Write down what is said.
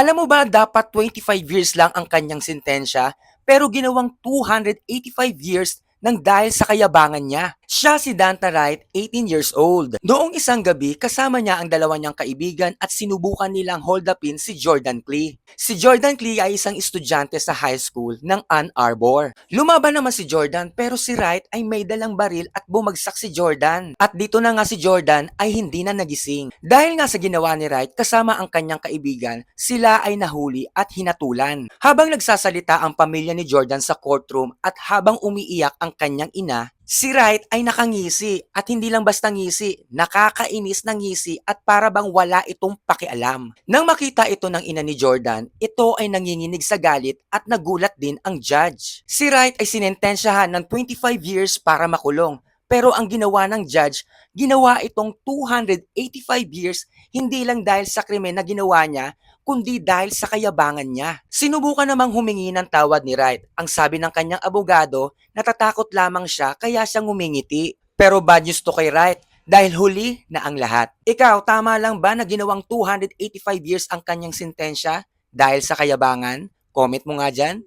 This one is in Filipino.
Alam mo ba dapat 25 years lang ang kanyang sentensya pero ginawang 285 years nang dahil sa kayabangan niya. Siya si Danta Wright, 18 years old. Noong isang gabi, kasama niya ang dalawa niyang kaibigan at sinubukan nilang hold upin si Jordan Clee. Si Jordan Clee ay isang estudyante sa high school ng Ann Arbor. Lumaban naman si Jordan pero si Wright ay may dalang baril at bumagsak si Jordan. At dito na nga si Jordan ay hindi na nagising. Dahil nga sa ginawa ni Wright kasama ang kanyang kaibigan, sila ay nahuli at hinatulan. Habang nagsasalita ang pamilya ni Jordan sa courtroom at habang umiiyak ang kanyang ina, Si Wright ay nakangisi at hindi lang basta ngisi, nakakainis na ngisi at para bang wala itong pakialam. Nang makita ito ng ina ni Jordan, ito ay nanginginig sa galit at nagulat din ang judge. Si Wright ay sinentensyahan ng 25 years para makulong. Pero ang ginawa ng judge, ginawa itong 285 years hindi lang dahil sa krimen na ginawa niya, kundi dahil sa kayabangan niya. Sinubukan namang humingi ng tawad ni Wright. Ang sabi ng kanyang abogado, natatakot lamang siya kaya siya ngumingiti. Pero bad news to kay Wright dahil huli na ang lahat. Ikaw, tama lang ba na ginawang 285 years ang kanyang sentensya dahil sa kayabangan? Comment mo nga dyan.